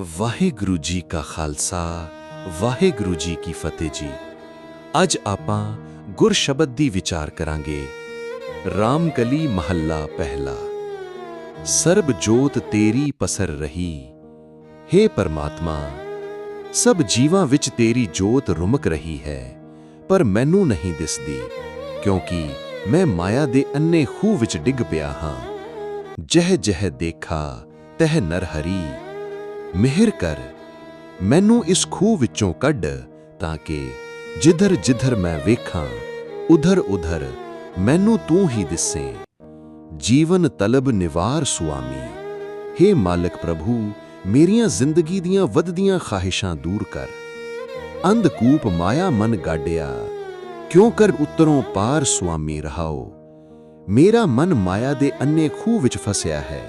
ਵਾਹਿਗੁਰੂ ਜੀ ਕਾ ਖਾਲਸਾ, ਵਾਹਿਗੁਰੂ ਜੀ ਕੀ ਫਤਿਹ ਜੀ। ਅੱਜ ਆਪਾਂ ਗੁਰ ਸ਼ਬਦ ਦੀ ਵਿਚਾਰ ਕਰਾਂਗੇ ਰਾਮ ਰਾਮਕਲੀ ਮਹੱਲਾ ਪਹਿਲਾ। ਸਰਬ ਜੋਤ ਤੇਰੀ ਪਸਰ ਰਹੀ हे ਪਰਮਾਤਮਾ, ਸਭ ਜੀਵਾਂ ਵਿੱਚ ਤੇਰੀ ਜੋਤ ਰੁਮਕ ਰਹੀ ਹੈ, ਪਰ ਮੈਨੂੰ ਨਹੀਂ ਦਿਸਦੀ, ਕਿਉਂਕਿ ਮੈਂ ਮਾਇਆ ਦੇ ਅੰਨੇ ਖੂਹ ਵਿੱਚ ਡਿੱਗ ਪਿਆ ਹਾਂ। ਜਹ ਜਹ ਦੇਖਾ, ਤਹ ਨਰਹਰੀ ਮਿਹਰ ਕਰ, ਮੈਨੂੰ ਇਸ ਖੂਹ ਵਿੱਚੋਂ ਕੱਢ ਤਾਂ ਕਿ ਜਿੱਧਰ ਜਿੱਧਰ ਮੈਂ ਵੇਖਾਂ, ਉਧਰ ਉਧਰ ਮੈਨੂੰ ਤੂੰ ਹੀ ਦਿਸੇ। ਜੀਵਨ ਤਲਬ ਨਿਵਾਰ ਸੁਆਮੀ हे ਮਾਲਕ ਪ੍ਰਭੂ, ਮੇਰੀਆਂ ਜ਼ਿੰਦਗੀ ਦੀਆਂ ਵੱਧਦੀਆਂ ਖਾਹਿਸ਼ਾਂ ਦੂਰ ਕਰ। ਅੰਧਕੂਪ ਮਾਇਆ ਮਨ ਗਾਡਿਆ ਕਿਉਂ ਕਰ ਉਤਰੋਂ ਪਾਰ ਸੁਆਮੀ ਰਹਾਓ? ਮੇਰਾ ਮਨ ਮਾਇਆ ਦੇ ਅੰਨੇ ਖੂਹ ਵਿੱਚ ਫਸਿਆ ਹੈ,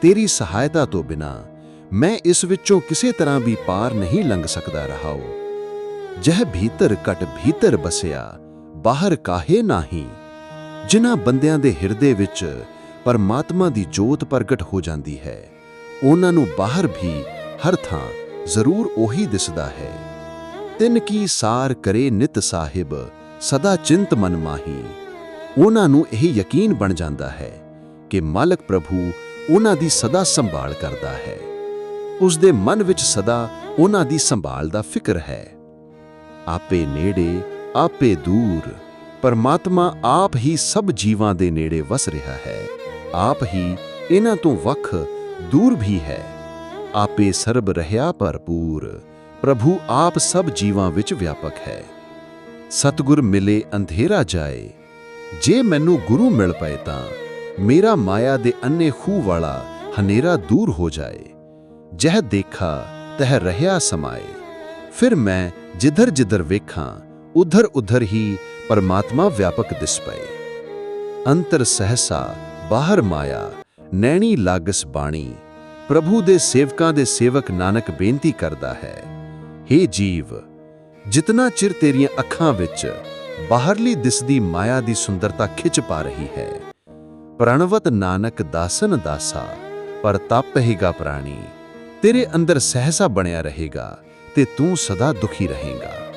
ਤੇਰੀ ਸਹਾਇਤਾ ਤੋਂ ਬਿਨਾ ਮੈਂ ਇਸ ਵਿੱਚੋਂ ਕਿਸੇ ਤਰ੍ਹਾਂ ਵੀ ਪਾਰ ਨਹੀਂ ਲੰਘ ਸਕਦਾ ਰਹਾਓ ਜਹ ਭੀਤਰ ਕਟ ਭੀਤਰ ਬਸਿਆ, ਬਾਹਰ ਕਾਹੇ ਨਹੀਂ? ਜਿਨ੍ਹਾਂ ਬੰਦਿਆਂ ਦੇ ਹਿਰਦੇ ਵਿੱਚ ਪਰਮਾਤਮਾ ਦੀ ਜੋਤ ਪ੍ਰਗਟ ਹੋ ਜਾਂਦੀ ਹੈ, ਉਹਨਾਂ ਨੂੰ ਬਾਹਰ ਵੀ ਹਰ ਥਾਂ ਜ਼ਰੂਰ ਉਹੀ ਦਿਸਦਾ ਹੈ। ਤਿੰਨ ਕੀ ਸਾਰ ਕਰੇ ਨਿਤ ਸਾਹਿਬ, ਸਦਾ ਚਿੰਤ ਮਨ ਮਾਹੀ। ਉਹਨਾਂ ਨੂੰ ਇਹ ਯਕੀਨ ਬਣ ਜਾਂਦਾ ਹੈ ਕਿ ਮਾਲਕ ਪ੍ਰਭੂ ਉਹਨਾਂ ਦੀ ਸਦਾ ਸੰਭਾਲ ਕਰਦਾ ਹੈ। ਉਸ ਦੇ ਮਨ ਵਿੱਚ ਸਦਾ ਉਹਨਾਂ ਦੀ ਸੰਭਾਲ ਦਾ ਫਿਕਰ ਹੈ। ਆਪੇ ਨੇੜੇ, ਆਪੇ ਦੂਰ, ਪਰਮਾਤਮਾ ਆਪ ਹੀ ਸਭ ਜੀਵਾਂ ਦੇ ਨੇੜੇ ਵਸ ਰਿਹਾ ਹੈ। ਆਪ ਹੀ ਇਹਨਾਂ ਤੋਂ ਵੱਖ ਦੂਰ ਵੀ ਹੈ। ਆਪੇ ਸਰਬ ਰਹਿਆ ਭਰਪੂਰ, ਪ੍ਰਭੂ ਆਪ ਸਭ ਜੀਵਾਂ ਵਿੱਚ ਵਿਆਪਕ ਹੈ। ਸਤਗੁਰ ਮਿਲੇ ਅੰਧੇਰਾ ਜਾਏ, ਜੇ ਮੈਨੂੰ ਗੁਰੂ ਮਿਲ ਪਏ ਤਾਂ ਮੇਰਾ ਮਾਇਆ ਦੇ ਅੰਨੇ ਖੂਹ ਵਾਲਾ ਹਨੇਰਾ ਦੂਰ ਹੋ ਜਾਏ। ਜਹ ਦੇਖਾ, ਤਹ ਰਹਿਆ ਸਮਾਏ। ਫਿਰ ਮੈਂ ਜਿੱਧਰ ਜਿੱਧਰ ਵੇਖਾਂ ਉਧਰ ਉਧਰ ਹੀ ਪਰਮਾਤਮਾ ਵਿਆਪਕ ਦਿਸ ਪਏ। ਅੰਤਰ ਸਹਸਾ ਬਾਹਰ ਮਾਇਆ, ਨੈਣੀ ਲਾਗਸ ਬਾਣੀ। ਪ੍ਰਭੂ ਦੇ ਸੇਵਕਾਂ ਦੇ ਸੇਵਕ ਨਾਨਕ ਬੇਨਤੀ ਕਰਦਾ ਹੈ हे ਜੀਵ, ਜਿਤਨਾ ਚਿਰ ਤੇਰੀਆਂ ਅੱਖਾਂ ਵਿੱਚ ਬਾਹਰਲੀ ਦਿਸਦੀ ਮਾਇਆ ਦੀ ਸੁੰਦਰਤਾ ਖਿੱਚ ਪਾ ਰਹੀ ਹੈ, ਪ੍ਰਣਵਤ ਨਾਨਕ ਦਾਸਨ ਦਾਸਾ, ਪਰ ਤਪ ਤਪਹਿਗਾ ਪ੍ਰਾਣੀ। ਤੇਰੇ ਅੰਦਰ ਸਹਸਾ ਬਣਿਆ ਰਹੇਗਾ ਤੇ ਤੂੰ ਸਦਾ ਦੁਖੀ ਰਹੇਗਾ।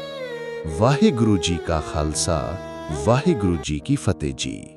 ਵਾਹਿਗੁਰੂ ਜੀ ਕਾ ਖਾਲਸਾ, ਵਾਹਿਗੁਰੂ ਜੀ ਕੀ ਫਤਿਹ ਜੀ।